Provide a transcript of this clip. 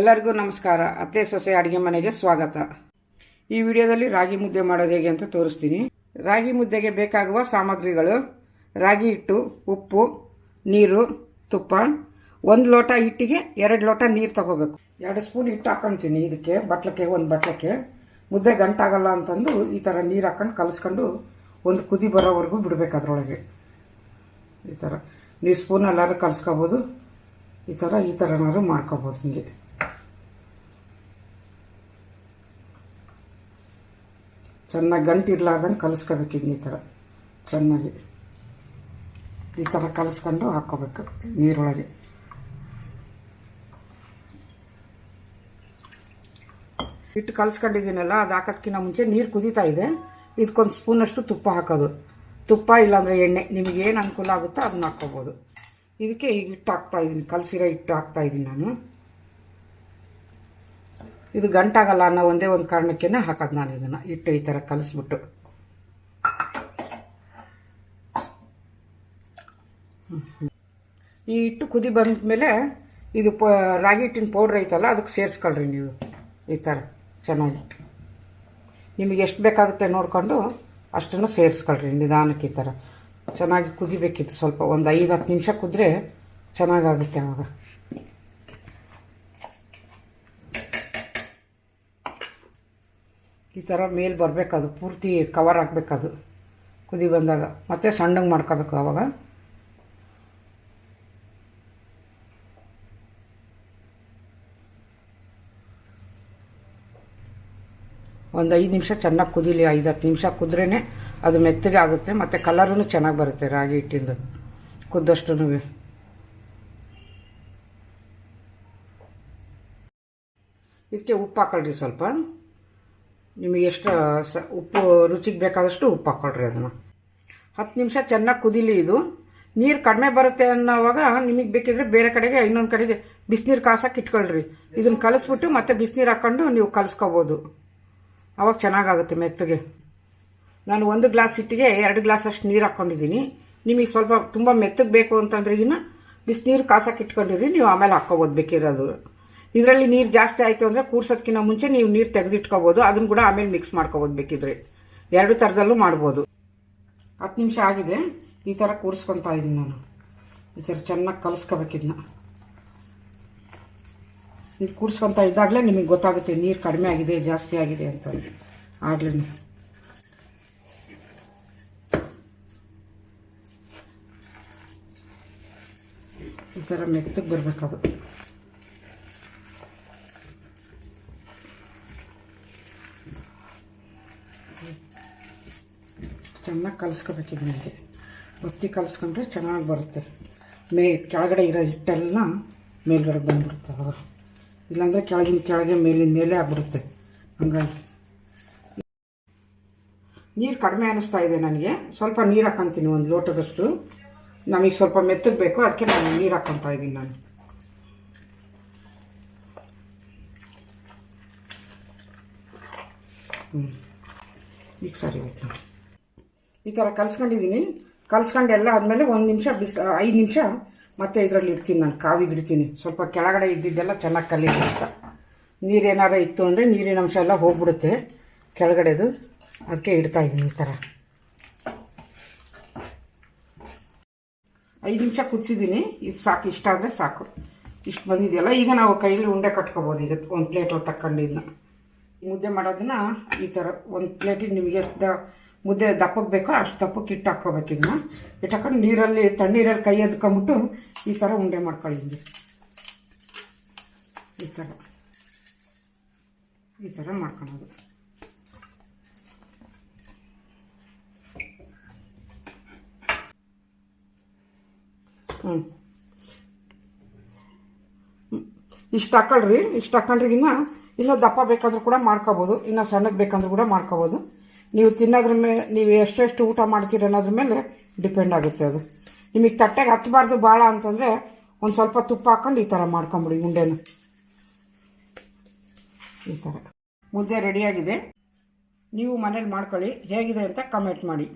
ಎಲ್ಲರಿಗೂ ನಮಸ್ಕಾರ. ಅತ್ತೆ, ಸೊಸೆ, ಅಡುಗೆ ಮನೆಗೆ ಸ್ವಾಗತ. ಈ ವಿಡಿಯೋದಲ್ಲಿ ರಾಗಿ ಮುದ್ದೆ ಮಾಡೋದು ಹೇಗೆ ಅಂತ ತೋರಿಸ್ತೀನಿ. ರಾಗಿ ಮುದ್ದೆಗೆ ಬೇಕಾಗುವ ಸಾಮಗ್ರಿಗಳು ರಾಗಿ ಹಿಟ್ಟು, ಉಪ್ಪು, ನೀರು, ತುಪ್ಪ. ಒಂದು ಲೋಟ ಹಿಟ್ಟಿಗೆ ಎರಡು ಲೋಟ ನೀರು ತಗೋಬೇಕು. ಎರಡು ಸ್ಪೂನ್ ಹಿಟ್ಟು ಹಾಕೊಳ್ತೀನಿ ಇದಕ್ಕೆ, ಬಟ್ಲಕ್ಕೆ, ಒಂದು ಬಟ್ಲಕ್ಕೆ. ಮುದ್ದೆ ಗಂಟಾಗಲ್ಲ ಅಂತಂದು ಈ ಥರ ನೀರು ಹಾಕೊಂಡು ಕಲಿಸ್ಕೊಂಡು ಒಂದು ಕುದಿ ಬರೋವರೆಗೂ ಬಿಡಬೇಕು ಅದರೊಳಗೆ. ಈ ಥರ ನೀವು ಸ್ಪೂನ್ ಎಲ್ಲಾರು ಕಲಿಸ್ಕೋಬೋದು. ಈ ಥರ ಈ ಥರನಾದ್ರು ಮಾಡ್ಕೋಬೋದು ಹಿಂಗೆ. ಚೆನ್ನಾಗಿ ಗಂಟು ಇರ್ಲಾರ್ದಂಗೆ ಕಲಿಸ್ಕೋಬೇಕು ಈ ಥರ. ಚೆನ್ನಾಗಿ. ಈ ಥರ ಕಲಿಸ್ಕೊಂಡು ಹಾಕ್ಕೋಬೇಕು ನೀರೊಳಗೆ. ಹಿಟ್ಟು ಕಲಿಸ್ಕೊಂಡಿದ್ದೀನಲ್ಲ, ಅದು ಹಾಕೋದ್ಕಿಂತ ಮುಂಚೆ ನೀರು ಕುದೀತಾ ಇದೆ. ಇದಕ್ಕೊಂದು ಸ್ಪೂನಷ್ಟು ತುಪ್ಪ ಹಾಕೋದು. ತುಪ್ಪ ಇಲ್ಲಾಂದರೆ ಎಣ್ಣೆ, ನಿಮಗೇನು ಅನುಕೂಲ ಆಗುತ್ತೋ ಅದನ್ನ ಹಾಕ್ಕೋಬೋದು. ಇದಕ್ಕೆ ಈಗ ಹಿಟ್ಟು ಹಾಕ್ತಾ ಇದ್ದೀನಿ ಕಲಸಿರೋ ಹಿಟ್ಟು ಹಾಕ್ತಾ ಇದ್ದೀನಿ ನಾನು. ಇದು ಗಂಟಾಗಲ್ಲ ಅನ್ನೋ ಒಂದೇ ಒಂದು ಕಾರಣಕ್ಕೆ ಹಾಕೋದು ನಾನು ಇದನ್ನು. ಇಟ್ಟು ಈ ಥರ ಕಲಿಸ್ಬಿಟ್ಟು. ಈ ಹಿಟ್ಟು ಕುದಿ ಬಂದಮೇಲೆ ಇದು ಪ, ರಾಗಿ ಹಿಟ್ಟಿನ ಪೌಡ್ರ್ ಐತಲ್ಲ, ಅದಕ್ಕೆ ಸೇರಿಸ್ಕೊಳ್ರಿ ನೀವು. ಈ ಥರ ಚೆನ್ನಾಗಿ. ನಿಮಗೆ ಎಷ್ಟು ಬೇಕಾಗುತ್ತೆ ನೋಡಿಕೊಂಡು ಅಷ್ಟನ್ನು ಸೇರಿಸ್ಕೊಳ್ರಿ, ನಿಧಾನಕ್ಕೆ ಈ ಥರ ಚೆನ್ನಾಗಿ ಕುದಿಬೇಕಿತ್ತು ಸ್ವಲ್ಪ, ಒಂದು ಐದು ಹತ್ತು ನಿಮಿಷ ಕುದ್ರೆ ಚೆನ್ನಾಗಾಗುತ್ತೆ ಅವಾಗ ಈ ಥರ ಮೇಲೆ ಅದು ಪೂರ್ತಿ ಕವರ್ ಆಗಬೇಕದು ಕುದಿ ಬಂದಾಗ. ಮತ್ತೆ ಸಣ್ಣಗೆ ಮಾಡ್ಕೋಬೇಕು ಆವಾಗ ಒಂದು ಐದು ನಿಮಿಷ ಚೆನ್ನಾಗಿ ಕುದಿಲಿ, ಐದು ಹತ್ತು ನಿಮಿಷ ಕುದ್ರೇ ಅದು ಮೆತ್ತಗೆ ಆಗುತ್ತೆ, ಮತ್ತು ಕಲರೂ ಚೆನ್ನಾಗಿ ಬರುತ್ತೆ ರಾಗಿ ಹಿಟ್ಟಿಂದು ಕುದ್ದಷ್ಟು ಇದಕ್ಕೆ ಉಪ್ಪು ಹಾಕೊಳ್ರಿ ಸ್ವಲ್ಪ. ನಿಮಗೆ ಎಷ್ಟು ಉಪ್ಪು, ರುಚಿಗೆ ಬೇಕಾದಷ್ಟು ಉಪ್ಪು ಹಾಕ್ಕೊಳ್ರಿ ಅದನ್ನು. ಹತ್ತು ನಿಮಿಷ ಚೆನ್ನಾಗಿ ಕುದಿಲಿ ಇದು. ನೀರು ಕಡಿಮೆ ಬರುತ್ತೆ ಅನ್ನೋವಾಗ ನಿಮಗೆ ಬೇಕಿದ್ರೆ ಬೇರೆ ಕಡೆಗೆ, ಇನ್ನೊಂದು ಕಡೆಗೆ ಬಿಸಿನೀರು ಕಾಸಕ್ಕೆ ಇಟ್ಕೊಳ್ರಿ. ಇದನ್ನು ಕಲಿಸ್ಬಿಟ್ಟು ಮತ್ತೆ ಬಿಸಿನೀರು ಹಾಕ್ಕೊಂಡು ನೀವು ಕಲಿಸ್ಕೋಬೋದು. ಅವಾಗ ಚೆನ್ನಾಗಾಗುತ್ತೆ ಮೆತ್ತಗೆ. ನಾನು ಒಂದು ಗ್ಲಾಸ್ ಹಿಟ್ಟಿಗೆ ಎರಡು ಗ್ಲಾಸ್ ಅಷ್ಟು ನೀರು ಹಾಕ್ಕೊಂಡಿದ್ದೀನಿ ನಿಮಗೆ ಸ್ವಲ್ಪ ತುಂಬ ಮೆತ್ತಗೆ ಬೇಕು ಅಂತಂದ್ರೆ ಇನ್ನು ಬಿಸಿನೀರು ಕಾಸಕ್ಕೆ ಇಟ್ಕೊಂಡಿರಿ, ನೀವು ಆಮೇಲೆ ಹಾಕ್ಕೋಬೋದು ಬೇಕಿರೋದು. ಇದರಲ್ಲಿ ನೀರು ಜಾಸ್ತಿ ಆಯಿತು ಅಂದರೆ ಕೂರ್ಸೋದಕ್ಕಿಂತ ಮುಂಚೆ ನೀವು ನೀರು ತೆಗೆದಿಟ್ಕೋಬೋದು. ಅದನ್ನು ಕೂಡ ಆಮೇಲೆ ಮಿಕ್ಸ್ ಮಾಡ್ಕೋಬೋದು ಬೇಕಿದ್ರೆ. ಎರಡು ಥರದಲ್ಲೂ ಮಾಡ್ಬೋದು. ಹತ್ತು ನಿಮಿಷ ಆಗಿದೆ. ಈ ಥರ ಕೂರಿಸ್ಕೊತಾ ಇದ್ದೀನಿ ನಾನು. ಈ ಥರ ಚೆನ್ನಾಗಿ ಕಲಿಸ್ಕೋಬೇಕಿದ್ನ ಇದು ಕೂರಿಸ್ಕೊತಾ ಇದ್ದಾಗಲೇ ನಿಮಗೆ ಗೊತ್ತಾಗುತ್ತೆ ನೀರು ಕಡಿಮೆ ಆಗಿದೆ, ಜಾಸ್ತಿ ಆಗಿದೆ ಅಂತ. ಆಗಲೇ ಈ ಥರ ಮೆತ್ತಗೆ ಬರಬೇಕದು. ಚೆನ್ನಾಗಿ ಕಲಿಸ್ಕೋಬೇಕಿದೆ ನನಗೆ ಒತ್ತಿ ಕಲಿಸ್ಕೊಂಡ್ರೆ ಚೆನ್ನಾಗಿ ಬರುತ್ತೆ. ಮೇ, ಕೆಳಗಡೆ ಇರೋ ಹಿಟ್ಟೆಲ್ಲ ಮೇಲ್ಗಡೆ ಬಂದ್ಬಿಡುತ್ತೆ ಅವಾಗ. ಇಲ್ಲಾಂದರೆ ಕೆಳಗಿನ ಕೆಳಗೆ ಮೇಲಿನ ಮೇಲೆ ಆಗ್ಬಿಡುತ್ತೆ. ಹಂಗಾಗಿ. ನೀರು ಕಡಿಮೆ ಅನ್ನಿಸ್ತಾ ಇದೆ ನನಗೆ. ಸ್ವಲ್ಪ ನೀರು ಹಾಕ್ಕೊಂತೀನಿ ಒಂದು ಲೋಟದಷ್ಟು. ನಮಗೆ ಸ್ವಲ್ಪ ಮೆತ್ತಗೆ ಬೇಕು ಅದಕ್ಕೆ ನಾನು ನೀರು ಹಾಕ್ಕೊತಾ ಇದ್ದೀನಿ ನಾನು. ಹ್ಞೂ ಈಗ ಸರಿ ಆಯ್ತು. ಈ ಥರ ಕಲ್ಸ್ಕೊಂಡಿದ್ದೀನಿ ಕಲ್ಸ್ಕೊಂಡು ಎಲ್ಲ ಆದಮೇಲೆ ಒಂದು ನಿಮಿಷ ಬಿಸ್ ಐದು ನಿಮಿಷ ಮತ್ತೆ ಇದರಲ್ಲಿ ಇಡ್ತೀನಿ ನಾನು, ಕಾವಿಗೆ ಇಡ್ತೀನಿ. ಸ್ವಲ್ಪ ಕೆಳಗಡೆ ಇದ್ದಿದ್ದೆಲ್ಲ ಚೆನ್ನಾಗಿ ಕಲೀಲಿ ಅಂತ. ನೀರೇನಾರ ಇತ್ತು ಅಂದರೆ ನೀರಿನ ಅಂಶ ಎಲ್ಲ ಹೋಗ್ಬಿಡುತ್ತೆ ಕೆಳಗಡೆದು. ಅದಕ್ಕೆ ಇಡ್ತಾ ಇದ್ದೀನಿ ಈ ಥರ ಐದು ನಿಮಿಷ ಕುದಿಸಿದ್ದೀನಿ ಇದು ಸಾಕು, ಇಷ್ಟ ಆದರೆ ಸಾಕು. ಇಷ್ಟು ಬಂದಿದೆಯಲ್ಲ, ಈಗ ನಾವು ಕೈಯಲ್ಲಿ ಉಂಡೆ ಕಟ್ಕೋಬೋದು. ಈಗ ಒಂದು ಪ್ಲೇಟ್ ತಕ್ಕೊಂಡಿದ್ದನ್ನ ಮುದ್ದೆ ಮಾಡೋದನ್ನ ಈ ಥರ ಒಂದು ಪ್ಲೇಟಿಗೆ ನಿಮಗೆ ಮುದ್ದೆ ದಪ್ಪಕ್ಕೆ ಬೇಕೋ ಅಷ್ಟು ದಪ್ಪಕ್ಕೆ ಇಟ್ಟು ಹಾಕ್ಕೋಬೇಕು ಇದನ್ನ ಇಟ್ಟು ಹಾಕೊಂಡು ನೀರಲ್ಲಿ ತಣ್ಣೀರಲ್ಲಿ ಕೈ ಎದ್ಕೊಂಬಿಟ್ಟು ಈ ಥರ ಉಂಡೆ ಮಾಡ್ಕೊಳ್ಳಿ ಈ ಥರ ಈ ಥರ ಮಾಡ್ಕೊಳೋದು ಹ್ಞೂ ಇಷ್ಟು ಹಾಕೊಳ್ರಿ, ಇಷ್ಟು ಹಾಕೊಂಡ್ರಿಗಿನ್ನ ಇನ್ನೂ ದಪ್ಪ ಬೇಕಾದ್ರೂ ಕೂಡ ಮಾಡ್ಕೋಬೋದು, ಇನ್ನೂ ಸಣ್ಣಕ್ಕೆ ಬೇಕಂದ್ರೂ ಕೂಡ ಮಾಡ್ಕೋಬೋದು. ನೀವು ತಿನ್ನೋದ್ರ ಮೇಲೆ ನೀವು ಎಷ್ಟೆಷ್ಟು ಊಟ ಮಾಡ್ತೀರ ಅನ್ನೋದ್ರ ಮೇಲೆ ಡಿಪೆಂಡ್ ಆಗುತ್ತೆ ಅದು. ನಿಮಗೆ ತಟ್ಟೆಗೆ ಹತ್ತಬಾರ್ದು ಭಾಳ ಅಂತಂದರೆ ಒಂದು ಸ್ವಲ್ಪ ತುಪ್ಪ ಹಾಕ್ಕೊಂಡು ಈ ಥರ ಮಾಡ್ಕೊಂಬಿಡಿ ಉಂಡೆನ. ಈ ಥರ ಮುದ್ದೆ ರೆಡಿಯಾಗಿದೆ ನೀವು ಮನೇಲಿ ಮಾಡ್ಕೊಳ್ಳಿ. ಹೇಗಿದೆ ಅಂತ ಕಮೆಂಟ್ ಮಾಡಿ.